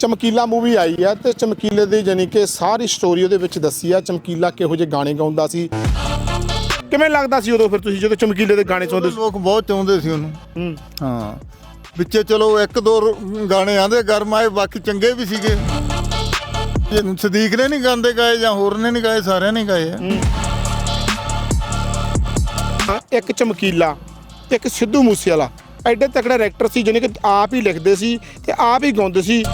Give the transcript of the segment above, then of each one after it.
ਚਮਕੀਲਾ movie ਆਈ ਆ ਤੇ ਚਮਕੀਲੇ ਦੀ ਜਾਨੀ ਕਿ ਸਾਰੀ ਸਟੋਰੀ ਉਹਦੇ ਵਿੱਚ ਦੱਸੀ ਆ ਚਮਕੀਲਾ ਕਿਹੋ ਜਿਹੇ ਗਾਣੇ ਗਾਉਂਦਾ ਸੀ। ਕਿਵੇਂ ਲੱਗਦਾ ਸੀ ਉਦੋਂ ਫਿਰ ਤੁਸੀਂ ਜਦੋਂ ਚਮਕੀਲੇ ਦੇ ਗਾਣੇ ਸੁਣਦੇ ਸੀ? ਲੋਕ ਬਹੁਤ ਚਾਹੁੰਦੇ ਸੀ ਉਹਨੂੰ। ਹੂੰ। ਹਾਂ। ਵਿੱਚੇ ਚਲੋ ਇੱਕ ਦੋ ਗਾਣੇ ਆਂਦੇ ਗਰਮ ਆਏ ਬਾਕੀ ਚੰਗੇ ਵੀ ਸੀਗੇ। ਜੇ ਸਦੀਕ ਨੇ ਨਹੀਂ ਗਾਉਂਦੇ ਗਾਏ ਜਾਂ ਹੋਰ ਨੇ ਨਹੀਂ ਗਾਏ ਸਾਰਿਆਂ ਨੇ ਗਾਏ ਆ। ਹਾਂ, ਇੱਕ ਚਮਕੀਲਾ ਇੱਕ ਸਿੱਧੂ ਮੂਸੇਵਾਲਾ। ਐਡੇ ਤਕੜੇ ਡਾਇਰੈਕਟਰ ਸੀ ਜਿਹਨੇ ਕਿ ਆਪ ਹੀ ਲਿਖਦੇ ਸੀ ਤੇ ਆਪ ਹੀ ਗਾਉਂਦੇ ਸੀ।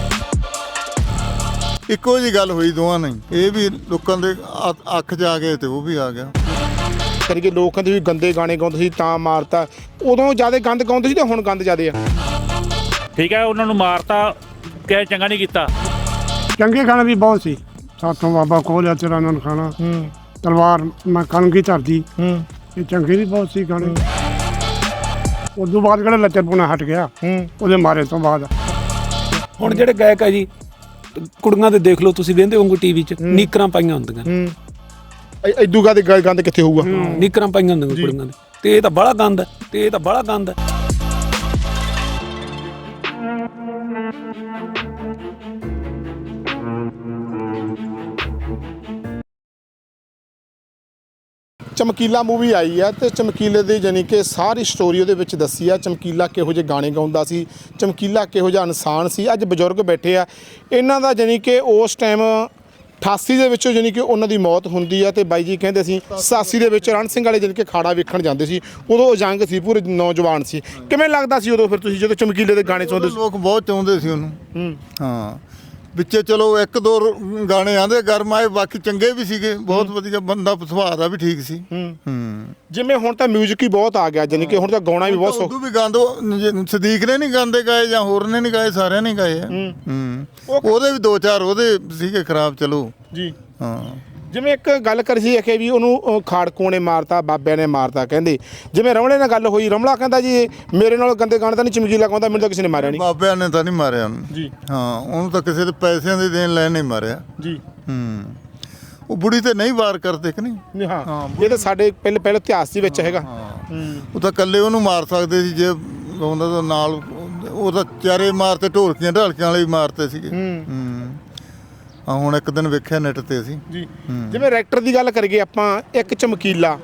ਇੱਕੋ ਜੀ ਗੱਲ ਹੋਈ ਦੋਵਾਂ ਨਹੀਂ ਇਹ ਵੀ ਲੋਕਾਂ ਦੇ ਅ- ਅੱਖ 'ਚ ਆ ਗਏ ਤੇ ਉਹ ਵੀ ਆ ਗਿਆ। ਕਰਕੇ ਲੋਕ ਕਹਿੰਦੇ ਵੀ ਗੰਦੇ ਗਾਣੇ ਗਾਉਂਦੇ ਸੀ ਤਾਂ ਮਾਰਤਾ। ਉਦੋਂ ਜ਼ਿਆਦਾ ਗੰਦ ਗਾਉਂਦੇ ਸੀ ਤੇ ਹੁਣ ਗੰਦ ਜਿਆਦੇ ਆ। ਠੀਕ ਹੈ ਉਹਨਾਂ ਨੂੰ ਮਾਰਤਾ ਕਿ ਚੰਗਾ ਨਹੀਂ ਕੀਤਾ। ਚੰਗੇ ਖਾਣੇ ਵੀ ਬਹੁਤ ਸੀ। ਸਾਥੋਂ ਬਾਬਾ ਕੋਲਿਆ ਤੇਰਾ ਨਨ ਖਾਣਾ। ਹੂੰ। ਤਲਵਾਰ ਮੈਂ ਕਣਕੀ ਧਰਦੀ। ਹੂੰ। ਇਹ ਚੰਗੇ ਵੀ ਬਹੁਤ ਸੀ ਗਾਣੇ। ਉਦੋਂ ਬਾਅਦ ਕਿਹੜਾ ਲੱਚਰਪੁਣਾ ਹਟ ਗਿਆ ਹੂੰ। ਉਹਦੇ ਮਾਰੇ ਤੋਂ ਬਾਅਦ। ਹੁਣ ਜਿਹੜੇ ਗਾਇਕ ਆ ਜੀ ਕੁੜੀਆਂ ਦੇ ਦੇਖ ਲਓ ਤੁਸੀਂ ਵੇਂਦੇ ਹੋਵੋਗੇ ਟੀਵੀ 'ਚ ਨੀਕਰਾਂ ਪਾਈਆਂ ਹੁੰਦੀਆਂ। ਹੂੰ। ਐਦੂ ਗਾ ਦੇ ਗੰਦ ਕਿੱਥੇ ਹੋਊਗਾ? ਨੀਕਰਾਂ ਪਾਈਆਂ ਹੁੰਦੀਆਂ ਕੁੜੀਆਂ ਦੇ। ਤੇ ਇਹ ਤਾਂ ਬੜਾ ਗੰਦ ਹੈ ਤੇ ਇਹ ਤਾਂ ਬੜਾ ਗੰਦ ਹੈ। ਚਮਕੀਲਾ ਮੂਵੀ ਆਈ ਆ ਤੇ ਚਮਕੀਲੇ ਦੀ ਜਾਨੀ ਕਿ ਸਾਰੀ ਸਟੋਰੀ ਉਹਦੇ ਵਿੱਚ ਦੱਸੀ ਆ ਚਮਕੀਲਾ ਕਿਹੋ ਜਿਹੇ ਗਾਣੇ ਗਾਉਂਦਾ ਸੀ ਚਮਕੀਲਾ ਕਿਹੋ ਜਿਹਾ ਇਨਸਾਨ ਸੀ ਅੱਜ ਬਜ਼ੁਰਗ ਬੈਠੇ ਆ। ਇਹਨਾਂ ਦਾ ਜਾਨੀ ਕਿ ਉਸ ਟਾਈਮ 88 ਦੇ ਵਿੱਚੋਂ ਜਾਨੀ ਕਿ ਉਹਨਾਂ ਦੀ ਮੌਤ ਹੁੰਦੀ ਆ ਤੇ ਬਾਈ ਜੀ ਕਹਿੰਦੇ ਸੀ 87 ਦੇ ਵਿੱਚ ਰਣ ਸਿੰਘ ਵਾਲੇ ਜਾਨੀ ਕਿ ਖਾੜਾ ਵੇਖਣ ਜਾਂਦੇ ਸੀ ਉਦੋਂ ਉਹ ਜੰਗ ਸੀ ਪੂਰੇ ਨੌਜਵਾਨ ਸੀ। ਕਿਵੇਂ ਲੱਗਦਾ ਸੀ ਉਦੋਂ ਫਿਰ ਤੁਸੀਂ ਜਦੋਂ ਚਮਕੀਲੇ ਦੇ ਗਾਣੇ ਸੁਣਦੇ ਸੀ ਲੋਕ ਬਹੁਤ ਚਾਹੁੰਦੇ ਸੀ ਉਹਨੂੰ। ਹੂੰ। ਹਾਂ। ਵਿੱਚੇ ਚਲੋ ਇੱਕ ਦੋ ਗਾਣੇ ਆਂਦੇ ਗਰਮ ਆਏ ਬਾਕੀ ਚੰਗੇ ਵੀ ਸੀਗੇ ਬਹੁਤ ਵਧੀਆ ਬੰਦਾ ਸੁਭਾਅ ਦਾ ਵੀ ਠੀਕ ਸੀ। ਹੂੰ। ਜਿਵੇਂ ਹੁਣ ਤਾਂ 뮤직 ਹੀ ਬਹੁਤ ਆ ਗਿਆ ਜਾਨੀ ਕਿ ਹੁਣ ਤਾਂ ਗਾਉਣਾ ਵੀ ਬਹੁਤ ਸੌਖਾ ਉਦੋਂ ਵੀ ਗਾਉਂਦੇ ਸਦੀਕ ਨੇ ਨਹੀਂ ਗਾਉਂਦੇ ਗਾਏ ਜਾਂ ਹੋਰ ਨੇ ਨਹੀਂ ਗਾਏ ਸਾਰਿਆਂ ਨੇ ਗਾਏ ਹੂੰ। ਉਹਦੇ ਵੀ ਦੋ ਚਾਰ ਉਹਦੇ ਸੀਗੇ ਖਰਾਬ ਚਲੋ। ਜੀ। ਹਾਂ। ਜਿਵੇਂ ਇੱਕ ਗੱਲ ਕਰੀ ਸੀ ਕਿ ਵੀ ਉਹਨੂੰ ਅਹ, ਖਾੜਕੂਆਂ ਨੇ ਮਾਰਤਾ ਬਾਬਿਆਂ ਨੇ ਮਾਰਤਾ ਕਹਿੰਦੇ। ਜਿਵੇਂ ਰਮਲੇ ਨਾਲ ਗੱਲ ਹੋਈ ਰਮਲਾ ਕਹਿੰਦਾ ਜੀ ਮੇਰੇ ਨਾਲ ਗੰਦੇ ਗਾਣੇ ਤਾਂ ਨਹੀਂ ਚਮਕੀਲਾ ਕਹਿੰਦਾ ਮੈਨੂੰ ਤਾਂ ਕਿਸੇ ਨੇ ਮਾਰਿਆ ਨਹੀਂ। ਬਾਬਿਆਂ ਨੇ ਤਾਂ ਨਹੀਂ ਮਾਰਿਆ। ਉਹਨੂੰ ਜੀ। ਹਾਂ ਉਹਨੂੰ ਤਾਂ ਕਿਸੇ ਦੇ ਪੈਸਿਆਂ ਦੇ ਦੇਣ ਲੈਣ ਨਹੀਂ ਮਾਰਿਆ। ਜੀ। ਹੂੰ। ਉਹ ਬੁੜੀ ਤੇ ਨਹੀਂ ਵਾਰ ਕਰਦੇ ਕਿ ਨਹੀਂ? ਹਾਂ। ਇਹ ਤਾਂ ਸਾਡੇ ਪਹਿਲੇ ਪਹਿਲੇ ਇਤਿਹਾਸ ਦੇ ਵਿੱਚ ਹੈਗਾ। ਉਹ ਤਾਂ ਇਕੱਲੇ ਉਹਨੂੰ ਮਾਰ ਸਕਦੇ ਸੀ ਜੇ ਗਾਉਂਦਾ ਤਾਂ ਨਾਲ ਉਹ ਤਾਂ ਚਾਰੇ ਮਾਰਤੇ ਢੋਲਕੀਆਂ ਢਾਲਕੀਆਂ ਵਾਲੇ ਵੀ ਮਾਰਤੇ ਸੀਗੇ। ਹੂੰ। ਆ ਹੁਣ ਇੱਕ ਦਿਨ ਵੇਖਿਆ ਨੈਟ ਤੇ ਅਸੀਂ। ਜੀ। ਜਿਵੇਂ ਰੈਕਟਰ ਦੀ ਗੱਲ ਕਰੀਏ ਆਪਾਂ ਇੱਕ ਚਮਕੀਲਾ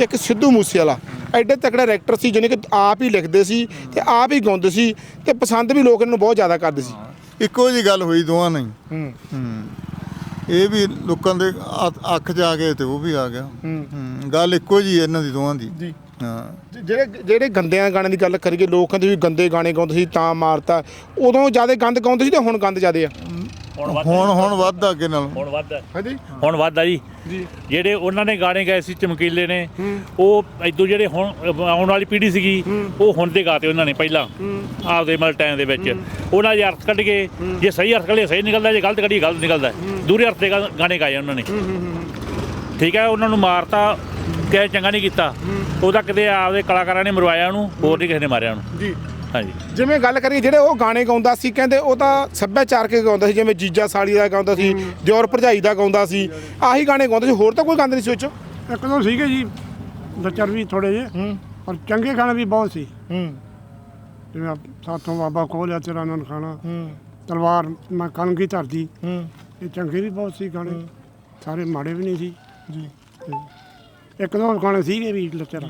ਇੱਕ ਸਿੱਧੂ ਮੂਸੇਵਾਲਾ। ਐਡੇ ਤਕੜੇ ਰੈਕਟਰ ਸੀ ਜਿਹਨੇ ਕਿ ਆਪ ਹੀ ਲਿਖਦੇ ਸੀ ਤੇ ਆਪ ਹੀ ਗਾਉਂਦੇ ਸੀ ਤੇ ਪਸੰਦ ਵੀ ਲੋਕ ਇਹਨਾਂ ਨੂੰ ਬਹੁਤ ਜ਼ਿਆਦਾ ਕਰਦੇ ਸੀ। ਇੱਕੋ ਜੀ ਗੱਲ ਹੋਈ ਦੋਵਾਂ ਨਹੀਂ ਹੂੰ। ਇਹ ਵੀ ਲੋਕਾਂ ਦੇ ਅੱਖ 'ਚ ਆ ਗਏ ਤੇ ਉਹ ਵੀ ਆ ਗਿਆ। ਹੂੰ। ਗੱਲ ਇੱਕੋ ਜੀ ਇਹਨਾਂ ਦੀ ਦੋਵਾਂ ਦੀ। ਜੀ। ਹਾਂ। ਜਿਹੜੇ ਜਿਹੜੇ ਗੰਦਿਆਂ ਗਾਣੇ ਦੀ ਗੱਲ ਕਰੀਏ ਲੋਕ ਕਹਿੰਦੇ ਵੀ ਗੰਦੇ ਗਾਣੇ ਗਾਉਂਦੇ ਸੀ ਤਾਂ ਮਾਰਤਾ। ਉਦੋਂ ਜ਼ਿਆਦਾ ਗੰਦ ਗਾਉਂਦੇ ਸੀ ਤੇ ਹੁਣ ਗੰਦ ਜਿਆਦੇ ਆ। ਹੁਣ ਵੱਧ ਹੁਣ ਹੁਣ ਵੱਧ ਅੱਗੇ ਨਾਲ। ਹੁਣ ਵੱਧ ਹਾਂਜੀ। ਹੁਣ ਵੱਧ ਆ ਜੀ। ਜੀ। ਜਿਹੜੇ ਉਹਨਾਂ ਨੇ ਗਾਣੇ ਗਾਏ ਸੀ ਚਮਕੀਲੇ ਨੇ ਉਹ ਇਦੋਂ ਜਿਹੜੇ ਹੁਣ ਆਉਣ ਵਾਲੀ ਪੀੜ੍ਹੀ ਸੀਗੀ ਉਹ ਹੁਣ ਦੇ ਗਾਤੇ ਉਹਨਾਂ ਨੇ ਪਹਿਲਾਂ। ਆਪਦੇ ਮਤਲਬ ਟਾਈਮ ਦੇ ਵਿੱਚ। ਉਹਨਾਂ ਦੇ ਅਰਥ ਕੱਢ ਕੇ ਜੇ ਸਹੀ ਅਰਥ ਕੱਢੇ ਸਹੀ ਨਿਕਲਦਾ ਜੇ ਗਲਤ ਕੱਢੀ ਗਲਤ ਨਿਕਲਦਾ। ਦੂਰੇ ਅਰਥ ਦੇ ਗਾ- ਗਾਣੇ ਗਾਏ ਉਹਨਾਂ ਨੇ। ਠੀਕ ਹੈ ਉਹਨਾਂ ਨੂੰ ਮਾਰਤਾ ਕਿ ਚੰਗਾ ਨਹੀਂ ਕੀਤਾ। ਉਹਦਾ ਕਿਤੇ ਆਪਦੇ ਕਲਾਕਾਰਾਂ ਨੇ ਮਰਵਾਇਆ ਉਹਨੂੰ ਹੋਰ ਨਹੀਂ ਕਿਸੇ ਨੇ ਮਾਰਿਆ ਉਹਨੂੰ। ਜੀ। ਹਾਂਜੀ। ਜਿਵੇਂ ਗੱਲ ਕਰੀਏ ਜਿਹੜੇ ਉਹ ਗਾਣੇ ਗਾਉਂਦਾ ਸੀ ਕਹਿੰਦੇ ਉਹ ਤਾਂ ਸੱਭਿਆਚਾਰਕ ਗਾਉਂਦਾ ਸੀ ਜਿਵੇਂ ਜੀਜਾ ਸਾਲੀ ਦਾ ਗਾਉਂਦਾ ਸੀ ਦਿਓਰ ਭਰਜਾਈ ਦਾ ਗਾਉਂਦਾ ਸੀ ਆਹੀ ਗਾਣੇ ਗਾਉਂਦਾ ਸੀ ਹੋਰ ਤਾਂ ਕੋਈ ਗਾਉਂਦਾ ਨਹੀਂ ਸੀ ਉਹ 'ਚ? ਇੱਕ ਦੋ ਸੀਗੇ ਜੀ ਲੱਚਰ ਵੀ ਥੋੜੇ ਜਿਹੇ ਹੂੰ। ਪਰ ਚੰਗੇ ਖਾਣੇ ਵੀ ਬਹੁਤ ਸੀ। ਹੂੰ। ਜਿਵੇਂ ਸਾਥੋਂ ਬਾਬਾ ਕੋਲਿਆ ਤੇਰਾ ਨਨ ਖਾਣਾ ਹੂੰ। ਤਲਵਾਰ ਮੈਂ ਕਣਕੀ ਧਰਦੀ ਹੂੰ। ਇਹ ਚੰਗੇ ਵੀ ਬਹੁਤ ਸੀ ਗਾਣੇ ਸਾਰੇ ਮਾੜੇ ਵੀ ਨਹੀਂ ਸੀ। ਜੀ। ਇੱਕ ਦੋ ਗਾਣੇ ਸੀਗੇ ਵੀ ਲੱਚਰ।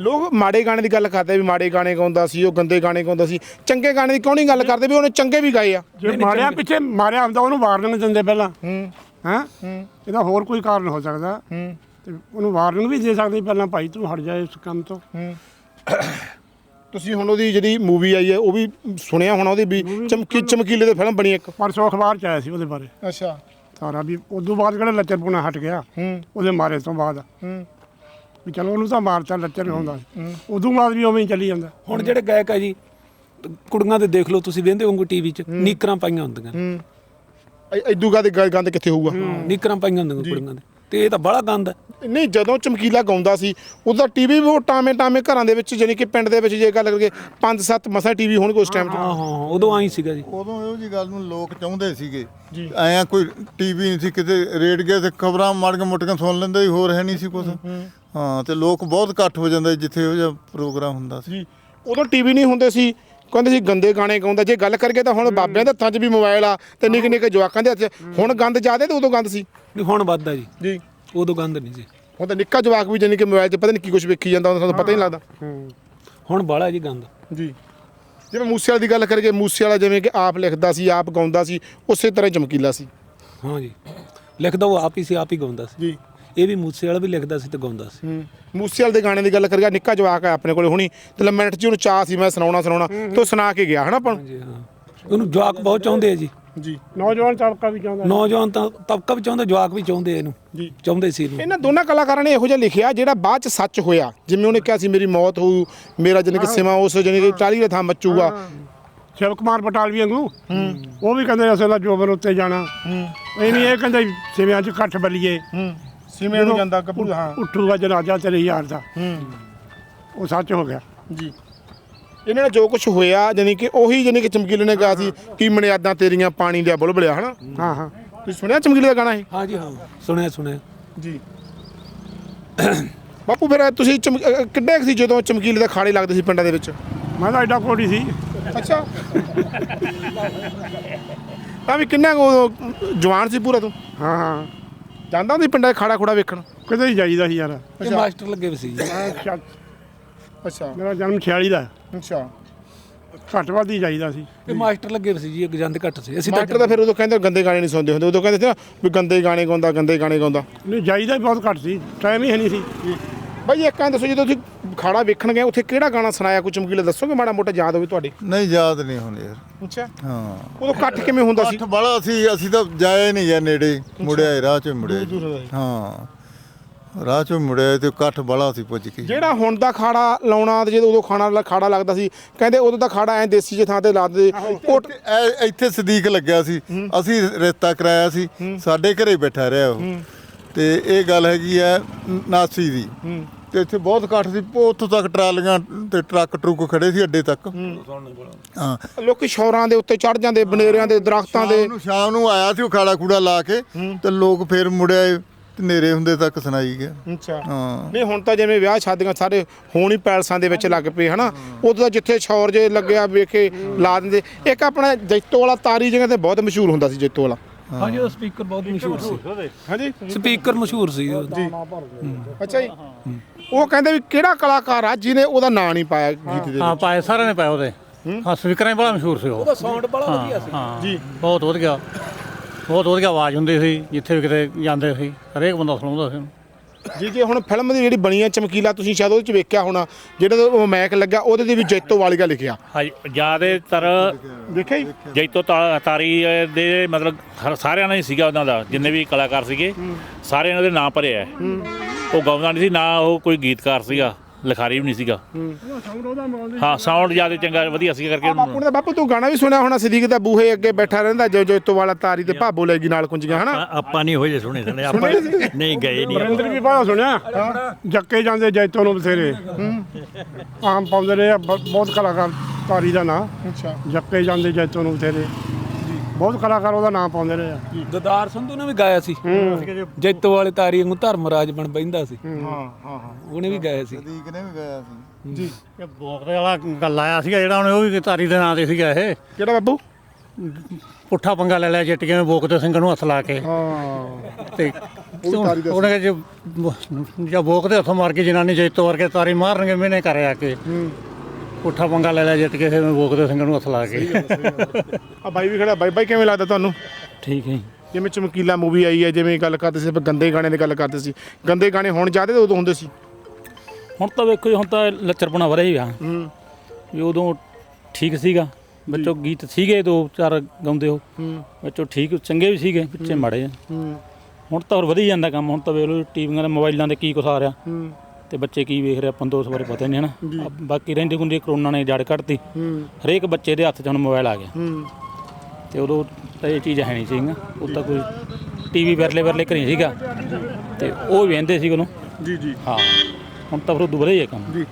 ਲੋਕ ਮਾੜੇ ਗਾਣੇ ਦੀ ਗੱਲ ਕਰਦੇ ਵੀ ਮਾੜੇ ਗਾਣੇ ਗਾਉਂਦਾ ਸੀ ਉਹ ਗੰਦੇ ਗਾਣੇ ਗਾਉਂਦਾ ਸੀ। ਚੰਗੇ ਗਾਣੇ ਦੀ ਕਿਉਂ ਨਹੀਂ ਗੱਲ ਕਰਦੇ ਵੀ ਉਹਨੇ ਚੰਗੇ ਵੀ ਗਾਏ ਆ? ਜੇ ਮਾਰਿਆ ਪਿੱਛੇ ਮਾਰਿਆ ਹੁੰਦਾ ਉਹਨੂੰ ਵਾਰਨਿੰਗ ਦਿੰਦੇ ਪਹਿਲਾਂ। ਹੂੰ। ਹੈਂ? ਹੂੰ। ਇਹਦਾ ਹੋਰ ਕੋਈ ਕਾਰਨ ਹੋ ਸਕਦਾ। ਹੂੰ। ਤੇ ਉਹਨੂੰ ਵਾਰਨਿੰਗ ਵੀ ਦੇ ਸਕਦੇ ਪਹਿਲਾਂ ਭਾਈ ਤੂੰ ਹਟ ਜਾ ਇਸ ਕੰਮ ਤੋਂ। ਹੂੰ। ਤੁਸੀਂ ਹੁਣ ਉਹਦੀ ਜਿਹੜੀ ਮੂਵੀ ਆਈ ਹੈ ਉਹ ਵੀ ਸੁਣਿਆ ਹੋਣਾ ਉਹਦੀ ਵੀ? ਚਮਕੀ ਚਮਕੀਲੇ ਦੇ ਫਿਲਮ ਬਣੀ ਇੱਕ। ਪਰਸੋਂ ਅਖਬਾਰ ਚ ਆਇਆ ਸੀ ਉਹਦੇ ਬਾਰੇ। ਅੱਛਾ। ਸਾਰਾ ਵੀ ਉਦੋਂ ਬਾਅਦ ਕਿਹੜਾ ਲੱਚਰਪੁਣਾ ਹਟ ਗਿਆ? ਹੂੰ। ਉਹਦੇ ਮਾਰੇ ਤੋਂ ਬਾਅਦ। ਹੂੰ। ਵੀ ਚਲੋ ਉਹਨੂੰ ਤਾਂ ਮਾਰਤਾ ਲੱਚਰ ਹੁੰਦਾ ਉਦੋਂ ਬਾਅਦ ਵੀ ਉਵੇਂ ਹੀ ਚੱਲੀ ਜਾਂਦਾ। ਹੁਣ ਜਿਹੜੇ ਗਾਇਕ ਆ ਜੀ ਕੁੜੀਆਂ ਦੇ ਦੇਖ ਲਓ ਤੁਸੀਂ ਵੇਂਦੇ ਹੋਵੋਗੇ ਟੀਵੀ 'ਚ ਨੀਕਰਾਂ ਪਾਈਆਂ ਹੁੰਦੀਆਂ ਨੇ। ਹੂੰ। ਐਦੂ ਗਾ ਦੇ ਗੰਦ ਕਿੱਥੇ ਹੋਊਗਾ? ਨੀਕਰਾਂ ਪਾਈਆਂ ਹੁੰਦੀਆਂ ਕੁੜੀਆਂ ਦੇ। ਤੇ ਇਹ ਤਾਂ ਬੜਾ ਗੰਦ ਹੈ। ਨਹੀਂ ਜਦੋਂ ਚਮਕੀਲਾ ਗਾਉਂਦਾ ਸੀ ਉਹਦਾ ਟੀਵੀ ਵੀ ਉਹ ਟਾਵੇਂ ਟਾਵੇਂ ਘਰਾਂ ਦੇ ਵਿੱਚ ਜਾਨੀ ਕਿ ਪਿੰਡ ਦੇ ਵਿੱਚ ਜੇ ਗੱਲ ਕਰੀਏ ਪੰਜ ਸੱਤ ਮਸਾ ਟੀਵੀ ਹੋਣਗੇ ਉਸ ਟਾਈਮ 'ਚ। ਹਾਂ ਹਾਂ ਉਦੋਂ ਆਈ ਸੀਗਾ ਜੀ। ਉਦੋਂ ਇਹੋ ਜੀ ਗੱਲ ਨੂੰ ਲੋਕ ਚਾਹੁੰਦੇ ਸੀਗੇ। ਜੀ। ਐਂ ਕੋਈ ਟੀਵੀ ਨਹੀਂ ਸੀ ਕਿਤੇ ਰੇਡੀਓ ਤੇ ਖਬਰਾਂ ਮਾੜੀਆਂ ਮੋਟੀਆਂ ਸੁਣ ਲੈਂਦੇ ਸੀ ਹੋਰ ਹੈ ਨਹੀਂ ਸੀ ਕੁਝ ਹਾਂ ਤੇ ਲੋਕ ਬਹੁਤ ਇਕੱਠ ਹੋ ਜਾਂਦੇ ਜਿੱਥੇ ਇਹੋ ਜਿਹਾ ਪ੍ਰੋਗਰਾਮ ਹੁੰਦਾ ਸੀ। ਜੀ ਉਦੋਂ ਟੀਵੀ ਨਹੀਂ ਹੁੰਦੇ ਸੀ ਕਹਿੰਦੇ ਸੀ ਗੰਦੇ ਗਾਣੇ ਗਾਉਂਦਾ ਜੇ ਗੱਲ ਕਰਕੇ ਤਾਂ ਹੁਣ ਬਾਬਿਆਂ ਦੇ ਹੱਥਾਂ 'ਚ ਵੀ ਮੋਬਾਈਲ ਆ ਤੇ ਨਿੱਕੇ ਨਿੱਕੇ ਜਵਾਕਾਂ ਦੇ ਹੱਥ 'ਚ। ਹੁਣ ਗੰਦ ਜ਼ਿਆਦੇ ਤੇ ਉਦੋਂ ਗੰਦ ਸੀ। ਨਹੀਂ ਹੁਣ ਵੱਧਦਾ ਜੀ। ਜੀ। ਉਦੋਂ ਗੰਦ ਨਹੀਂ ਸੀ। ਹੁਣ ਤਾਂ ਨਿੱਕਾ ਜਵਾਕ ਵੀ ਜਾਨੀ ਕਿ ਮੋਬਾਈਲ 'ਚ ਪਤਾ ਨਹੀਂ ਕੀ ਕੁਝ ਵੇਖੀ ਜਾਂਦਾ ਉਹਨਾਂ ਨੂੰ ਪਤਾ ਹੀ ਨਹੀਂ ਲੱਗਦਾ। ਹੁਣ ਬਾਹਲਾ ਜੀ ਗੰਦ। ਜੀ। ਜਿਵੇਂ ਮੂਸੇ ਵਾਲੇ ਦੀ ਗੱਲ ਕਰੀਏ ਮੂਸੇ ਵਾਲਾ ਜਿਵੇਂ ਕਿ ਆਪ ਲਿਖਦਾ ਸੀ ਆਪ ਗਾਉਂਦਾ ਸੀ ਉਸੇ ਤਰ੍ਹਾਂ ਚਮਕੀਲਾ ਸੀ। ਹਾਂ ਜੀ। ਲਿਖਦਾ ਉਹ ਆਪ ਹੀ ਸੀ ਆਪ ਹੀ ਗਾਉਂਦਾ ਸੀ। ਜੀ। ਇਹ ਵੀ ਮੂਸੇ ਵਾਲਾ ਵੀ ਲਿਖਦਾ ਸੀ ਤੇ ਗਾਉਂਦਾ ਸੀ। ਮੂਸੇ ਵਾਲੇ ਦੇ ਗਾਣੇ ਦੀ ਗੱਲ ਕਰੀਏ ਨਿੱਕਾ ਜਵਾਕ ਹੈ ਆਪਣੇ ਕੋਲੇ ਹੁਣੀ ਤੇ ਲੈ ਮਿੰਟ 'ਚ ਉਹਨੂੰ ਚਾਹ ਸੀ ਮੈਂ ਸੁਣਾਉਣਾ ਸੁਣਾਉਣਾ ਤੇ ਸੁਣਾ ਕੇ ਗਿਆ ਹਨਾ ਆਪਾਂ ਨੂੰ? ਜੀ ਹਾਂ। ਉਹਨੂੰ ਜਵਾਕ ਬਹੁਤ ਚਾਹੁੰਦੇ ਆ ਜੀ। ਜੀ। ਨੌਜਵਾਨ ਤਬਕਾ ਵੀ ਚਾਹੁੰਦਾ ਨੌਜਵਾਨ ਤਾਂ ਤਬਕਾ ਵੀ ਚਾਹੁੰਦਾ ਜਵਾਕ ਵੀ ਚਾਹੁੰਦੇ ਆ ਇਹਨੂੰ। ਜੀ। ਚਾਹੁੰਦੇ ਸੀ ਇਹਨੂੰ। ਇਹਨਾਂ ਦੋਨਾਂ ਕਲਾਕਾਰਾਂ ਨੇ ਇਹੋ ਜਿਹਾ ਲਿਖਿਆ ਜਿਹੜਾ ਬਾਅਦ ਚ ਸੱਚ ਹੋਇਆ। ਜਿਵੇਂ ਉਹਨੇ ਕਿਹਾ ਸੀ ਮੇਰੀ ਮੌਤ ਹੋਊ ਮੇਰਾ ਜਾਣੀ ਕਿ ਸਿਵਾ ਉਸ ਜਾਣੀ ਕਿ 40 ਦਾ ਥਾਂ ਮੱਚੂਗਾ। ਸ਼ਿਵ ਕੁਮਾਰ ਬਟਾਲਵੀ ਵਾਂਗੂ। ਉਹ ਵੀ ਕਹਿੰਦੇ ਅਸਲ ਦਾ ਜੋਬਨ ਉੱਤੇ ਜਾਣਾ। ਇਹ ਨਹੀਂ ਇਹ ਕਹਿੰਦੇ ਸਿਵਿਆਂ 'ਚ ਇਕੱਠ ਬੱਲੀਏ। ਸਿਵੇਂ ਨੂੰ ਜਾਂਦਾ ਕਪੂਰ ਹਾਂ। ਉੱਠੂਗਾ ਜਨਾਜ਼ਾ ਤੇਰੇ ਯਾਰ ਦਾ। ਉਹ ਸੱਚ ਹੋ ਗਿਆ। ਜੀ। ਇਹਨਾਂ ਨੇ ਜੋ ਕੁਝ ਹੋਇਆ ਜਾਣੀ ਕਿ ਉਹੀ ਜਾਣੀ ਕਿ ਚਮਕੀਲੇ ਨੇ ਕਿਹਾ ਸੀ ਕੀ ਮਨਿਆਦਾਂ ਤੇਰੀਆਂ ਪਾਣੀ ਲਿਆ ਬੁਲਬੁਲਿਆ ਹਨਾ? ਹਾਂ ਹਾਂ। ਤੁਸੀਂ ਸੁਣਿਆ ਚਮਕੀਲੇ ਦਾ ਗਾਣਾ ਇਹ? ਹਾਂ ਜੀ ਹਾਂ। ਸੁਣਿਆ ਸੁਣਿਆ। ਜੀ। ਬਾਪੂ ਫਿਰ ਤੁਸੀਂ ਚਮ- ਅ, ਕਿੱਡੇ ਕੁ ਸੀ ਜਦੋਂ ਚਮਕੀਲੇ ਦੇ ਖਾੜੇ ਲੱਗਦੇ ਸੀ ਪਿੰਡਾਂ ਦੇ ਵਿੱਚ? ਮੈਂ ਤਾਂ ਐਡਾ ਕੋੜੀ ਸੀ। ਅੱਛਾ। ਤਾਂ ਵੀ ਕਿੰਨਾ ਕੁ ਉਦੋਂ ਜਵਾਨ ਸੀ ਪੂਰਾ ਤੂੰ? ਹਾਂ ਹਾਂ। ਜਾਂਦਾ ਹੁੰਦੀ ਪਿੰਡਾਂ 'ਚ ਖਾੜਾ ਖੂੜਾ ਵੇਖਣ? ਕਿਤੇ ਹੀ ਜਾਈਦਾ ਸੀ ਯਾਰ। ਇਹ ਮਾਸਟਰ ਲੱਗੇ ਵੀ ਸੀ ਜੀ। ਮੈਂ ਛ- ਅੱਛਾ। ਮੇਰਾ ਜਨਮ 46 ਦਾ। ਅੱਛਾ। ਘੱਟ ਵੱਧ ਹੀ ਜਾਈਦਾ ਸੀ। ਇਹ ਮਾਸਟਰ ਲੱਗੇ ਵੀ ਸੀ ਜੀ ਇਹ ਗਜੰਦ ਘੱਟ ਸੀ। ਅਸੀਂ ਮਾਸਟਰ ਤਾਂ ਫਿਰ ਉਦੋਂ ਕਹਿੰਦੇ ਗੰਦੇ ਗਾਣੇ ਨਹੀਂ ਸੁਣਦੇ ਹੁੰਦੇ। ਉਦੋਂ ਕਹਿੰਦੇ ਸੀ ਨਾ ਵੀ ਗੰਦੇ ਗਾਣੇ ਗਾਉਂਦਾ ਗੰਦੇ ਗਾਣੇ ਗਾਉਂਦਾ। ਨਹੀਂ ਜਾਈਦਾ ਹੀ ਬਹੁਤ ਘੱਟ ਸੀ। ਟਾਈਮ ਹੀ ਹੈ ਨਹੀਂ ਸੀ। ਬਾਈ ਇੱਕ ਆਂ ਦੱਸੋ ਜਦੋਂ ਤੁਸੀਂ ਖਾੜਾ ਵੇਖਣ ਗਏ ਉੱਥੇ ਕਿਹੜਾ ਗਾਣਾ ਸੁਣਾਇਆ? ਕੋਈ ਚਮਕੀਲਾ ਦੱਸੋਗੇ? ਮਾੜਾ ਮੋਟਾ ਯਾਦ ਹੋਵੇ ਤੁਹਾਡੇ। ਨਹੀਂ ਯਾਦ ਨਹੀਂ ਹੁਣ ਯਾਰ। ਅੱਛਾ। ਹਾਂ। ਉਦੋਂ ਇਕੱਠ ਕਿਵੇਂ ਹੁੰਦਾ ਸੀ? ਅੱਠ ਬਾਲਾ ਸੀ ਅਸੀਂ ਤਾਂ ਜਾਏ ਨਹੀਂ ਗਿਆ ਨੇੜੇ। ਮੁੜਿਆ ਈ, ਰਾਹ ਚੋਂ ਹੀ ਮੁੜਿਆ ਜੀ। ਹਾਂ। ਰਾਹ ਚੋਂ ਹੀ ਮੁੜਿਆ ਤੇ ਇਕੱਠ ਬਾਲਾ ਸੀ ਪੁੱਜ ਕੇ। ਜਿਹੜਾ ਹੁਣ ਦਾ ਖਾੜਾ ਲਾਉਣਾ ਤੇ ਜਦੋਂ ਉਦੋਂ ਖਾਣਾ ਖਾੜਾ ਲੱਗਦਾ ਸੀ ਕਹਿੰਦੇ ਉਦੋਂ ਦਾ ਖਾੜਾ ਐ ਦੇਸੀ ਜਿਹੇ ਥਾਂ ਤੇ ਲਾਦੇ ਉਹ ਇਹ- ਇੱਥੇ ਸਦੀਕ ਲੱਗਿਆ ਸੀ। ਅਸੀਂ ਰਿਸ਼ਤਾ ਕਰਾਇਆ ਸੀ। ਸਾਡੇ ਘਰੇ ਬੈਠਾ ਰਿਹਾ ਉਹ। ਤੇ ਇਹ ਗੱਲ ਹੈਗੀ ਆ ਨਾਸੀ ਦੀ। ਤੇ ਇੱਥੇ ਬਹੁਤ ਇਕੱਠ ਸੀ ਉੱਥੋਂ ਤੱਕ ਟਰਾਲੀਆਂ ਤੇ ਟਰੱਕ ਟਰੁੱਕ ਖੜੇ ਸੀ ਅੱਡੇ ਤੱਕ। ਹਾਂ। ਲੋਕੀ ਸ਼ੌਰਾਂ ਦੇ ਉੱਤੇ ਚੜ ਜਾਂਦੇ ਬਨੇਰਿਆਂ ਦੇ ਦਰਖਤਾਂ ਦੇ। ਸ਼ਾਮ ਨੂੰ ਸ਼ਾਮ ਨੂੰ ਆਇਆ ਸੀ ਉਹ ਖਾੜਾ ਖੂੜਾ ਲਾ ਕੇ ਤੇ ਲੋਕ ਫੇਰ ਮੁੜਿਆ ਨੇਰੇ ਹੁੰਦੇ ਤੱਕ ਸੁਣਾਈ ਗਿਆ। ਅੱਛਾ। ਹਾਂ। ਨਹੀਂ ਹੁਣ ਤਾਂ ਜਿਵੇਂ ਵਿਆਹ ਸ਼ਾਦੀਆਂ ਸਾਰੇ ਹੋਣ ਹੀ ਪੈਲਸਾਂ ਦੇ ਵਿੱਚ ਲੱਗ ਪਏ ਹਨਾ? ਉਦੋਂ ਤਾਂ ਜਿੱਥੇ ਸ਼ੌਰ ਜੇ ਲੱਗਿਆ ਵੇਖੇ ਲਾ ਦਿੰਦੇ। ਇੱਕ ਆਪਣਾ ਜੈਤੋ ਵਾਲਾ ਤਾਰੀ ਜਗ੍ਹਾ ਤੇ ਬਹੁਤ ਮਸ਼ਹੂਰ ਹੁੰਦਾ ਸੀ ਜੈਤੋ ਵਾਲਾ। ਹਾਂ। ਜੀ ਉਹ ਸਪੀਕਰ ਬਹੁਤ ਮਸ਼ਹੂਰ ਸੀ। ਹਾਂਜੀ? ਸਪੀਕਰ ਮਸ਼ਹੂਰ ਸੀ ਉਹ। ਅੱਛਾ ਜੀ। ਉਹ ਕਹਿੰਦੇ ਵੀ ਕਿਹੜਾ ਕਲਾਕਾਰ ਆ ਜਿਹਨੇ ਉਹਦਾ ਨਾਂ ਨਹੀਂ ਪਾਇਆ ਗੀਤ ਦੇ ਹਾਂ ਪਾਏ ਸਾਰਿਆਂ ਨੇ ਪਾਏ ਉਹਦੇ। ਹਾਂ। ਸਪੀਕਰਾਂ 'ਚ ਬੜਾ ਮਸ਼ਹੂਰ ਸੀ ਉਹ। ਉਹਦਾ ਸਾਊਂਡ ਬੜਾ ਵਧੀਆ ਸੀ। ਹਾਂ। ਜੀ। ਬਹੁਤ ਵਧੀਆ। ਬਹੁਤ ਵਧੀਆ ਆਵਾਜ਼ ਹੁੰਦੀ ਸੀ ਜਿੱਥੇ ਵੀ ਕਿਤੇ ਜਾਂਦੇ ਸੀ। ਹਰੇਕ ਬੰਦਾ ਸੁਣਾਉਂਦਾ ਸੀ ਉਹਨੂੰ। ਜੀ ਜੀ ਹੁਣ ਫਿਲਮ ਦੀ ਜਿਹੜੀ ਬਣੀ ਆ ਚਮਕੀਲਾ ਤੁਸੀਂ ਸ਼ਾਇਦ ਉਹਦੇ ਚ ਵੇਖਿਆ ਹੋਣਾ ਜਿਹੜਾ ਉਹ ਮੈਕ ਲੱਗਾ ਉਹਦੇ ਤੇ ਵੀ ਜੈਤੋ ਵਾਲੀਆ ਲਿਖਿਆ। ਹਾਂਜੀ ਜ਼ਿਆਦਾਤਰ ਦੇਖਿਆ ਜੀ? ਜੈਤੋ ਤਾ- ਤਾਰੀ ਦੇ ਮਤਲਬ ਹਰ- ਸਾਰਿਆਂ ਨਾਲ ਹੀ ਸੀਗਾ ਉਹਨਾਂ ਦਾ ਜਿੰਨੇ ਵੀ ਕਲਾਕਾਰ ਸੀਗੇ ਸਾਰਿਆਂ ਨੇ ਉਹਦੇ ਨਾਂ ਭਰਿਆ ਹੈ। ਉਹ ਗਾਉਂਦਾ ਨਹੀਂ ਸੀ ਨਾ ਉਹ ਕੋਈ ਗੀਤਕਾਰ ਸੀਗਾ। ਲਿਖਾਰੀ ਵੀ ਨਹੀਂ ਸੀਗਾ। ਹਾਂ। ਸਾਊਂਡ ਜ਼ਿਆਦਾ ਚੰਗਾ ਵਧੀਆ ਸੀਗਾ ਕਰਕੇ ਉਹਨੂੰ ਬਾਪੂ ਨੇ ਬਾਪੂ ਤੂੰ ਗਾਣਾ ਵੀ ਸੁਣਿਆ ਹੋਣਾ ਸਦੀਕ ਦਾ ਬੂਹੇ ਅੱਗੇ ਬੈਠਾ ਰਹਿੰਦਾ ਜੋ ਜੈਤੋ ਵਾਲਾ ਤਾਰੀ ਤੇ ਭਾਬੋ ਲੈਗੀ ਨਾਲ ਕੁੰਜੀਆਂ ਹਨਾ? ਆਪਾਂ ਨਹੀਂ ਹੋਏ ਸੁਣੇ ਸੁਣੇ ਆਪਾਂ ਨਹੀਂ ਗਏ ਨਹੀਂ। ਵਰਿੰਦਰ ਵੀ ਬਾਹਲਾ ਸੁਣਿਆ। ਜੱਕੇ ਜਾਂਦੇ ਜੈਤੋਂ ਨੂੰ ਬਥੇਰੇ। ਆਮ ਪਾਉਂਦੇ ਰਹੇ ਆ, ਬ- ਬਹੁਤ ਕਲਾਕਾਰ ਤਾਰੀ ਦਾ ਨਾਂ। ਅੱਛਾ। ਜੱਕੇ ਜਾਂਦੇ ਜੈਤੋਂ ਨੂੰ ਬਥੇਰੇ। ਬਹੁਤ ਕਲਾਕਾਰ ਉਹਦਾ ਨਾਂ ਪਾਉਂਦੇ ਰਹੇ ਆ। ਦਦਾਰ ਸੰਧੂ ਨੇ ਵੀ ਗਾਇਆ ਸੀ। ਜੈਤੋ ਵਾਲੇ ਤਾਰੀ ਵਾਂਗੂ ਧਰਮਰਾਜ ਬਣ ਬੈਂਦਾ ਸੀ। ਹਾਂ। ਹਾਂ ਹਾਂ ਉਹਨੇ ਵੀ ਗਾਇਆ ਸੀ। ਸਦੀਕ ਨੇ ਵੀ ਗਾਇਆ ਸੀ। ਇਹ ਬੋਕਦੇ ਵਾਲਾ ਗੱਲ ਆਇਆ ਸੀਗਾ ਜਿਹੜਾ ਉਹਨੇ ਉਹ ਵੀ ਤਾਰੀ ਦੇ ਨਾਂ ਤੇ ਸੀਗਾ ਇਹ। ਕਿਹੜਾ ਬਾਬੂ? ਪੁੱਠਾ ਪੰਗਾ ਲੈ ਲਿਆ ਜੱਟ ਕਿਵੇਂ ਬੋਕਦੇ ਸਿੰਘ ਨੂੰ ਹੱਥ ਲਾ ਕੇ। ਹਾਂ। ਤੇ ਉਹਨੇ ਜੇ ਜਾਂ ਬੋਕਦੇ ਹੱਥੋਂ ਮਾਰ ਕੇ ਜਨਾਨੀ ਜੈਤੋ ਵਰਗੇ ਤਾਰੀ ਮਾਰਨਗੇ ਮੈਨੇ ਕਰ ਆ ਕੇ। ਪੁੱਠਾ ਪੰਗਾ ਲੈ ਲਿਆ ਜੱਟ ਕਿਸੇ ਨੂੰ ਬੋਕਦੇ ਸਿੰਘ ਨੂੰ ਹੱਥ ਲਾ ਕੇ। ਆ ਬਾਈ ਵੀ ਖੜਾ ਬਾਈ ਬਾਈ ਕਿਵੇਂ ਲੱਗਦਾ ਤੁਹਾਨੂੰ? ਠੀਕ ਹੈ ਜਿਵੇਂ ਚਮਕੀਲਾ ਮੂਵੀ ਆਈ ਹੈ ਜਿਵੇਂ ਗੱਲ ਕਰਦੇ ਸੀ ਆਪਾਂ ਗੰਦੇ ਗਾਣੇ ਦੀ ਗੱਲ ਕਰਦੇ ਸੀ। ਗੰਦੇ ਗਾਣੇ ਹੁਣ ਜ਼ਿਆਦਾ ਤੇ ਉਦੋਂ ਹੁੰਦੇ ਸੀ? ਹੁਣ ਤਾਂ ਵੇਖੋ ਜੀ, ਹੁਣ ਤਾਂ ਲੱਚਰਪਣਾ ਵਰਿਆ ਹੀ ਆ ਹੂੰ। ਵੀ ਉਦੋਂ ਠੀਕ ਸੀਗਾ। ਵਿੱਚੋਂ ਗੀਤ ਸੀਗੇ ਦੋ ਚਾਰ ਗਾਉਂਦੇ ਹੋ ਹੂੰ। ਵਿੱਚੋਂ ਠੀਕ ਚੰਗੇ ਵੀ ਸੀਗੇ ਪਿੱਛੇ ਮਾੜੇ ਆ। ਹੂੰ। ਹੁਣ ਤਾਂ ਹੋਰ ਵਧੀ ਜਾਂਦਾ ਕੰਮ। ਹੁਣ ਤਾਂ ਵੇਖ ਲਓ ਟੀਵੀਆਂ ਦੇ ਮੋਬਾਈਲਾਂ ਦੇ ਕੀ ਕੁਛ ਆ ਰਿਹਾ। ਹੂੰ। ਤੇ ਬੱਚੇ ਕੀ ਵੇਖ ਰਹੇ ਤਾਂ ਉਸ ਬਾਰੇ ਪਤਾ ਨਹੀਂ ਹੈ ਨਾ ਆ ਬਾਕੀ ਰਹਿੰਦੇ ਗੁੰਦੇ ਕਰੋਨਾ ਨੇ ਜੜ ਕੱਢਤੀ। ਹਰੇਕ ਬੱਚੇ ਦੇ ਹੱਥ 'ਚ ਹੁਣ ਮੋਬਾਈਲ ਆ ਗਿਆ। ਤੇ ਉਦੋਂ ਤਾਂ ਇਹ ਚੀਜ਼ ਹੈ ਨਹੀਂ ਸੀਗਾ ਉਹ ਤਾਂ ਕੋਈ ਟੀਵੀ ਵਰਲੇ ਵਰਲੇ ਘਰੇ ਸੀਗਾ। ਤੇ ਉਹ ਵੇਂਦੇ ਸੀ ਉਹਨੂੰ। ਜੀ ਜੀ। ਹਾਂ। ਹੁਣ ਤਾਂ ਫਿਰ ਉਦੋਂ ਵਧਿਆ ਹੀ ਹੈ ਕੰਮ। ਜੀ।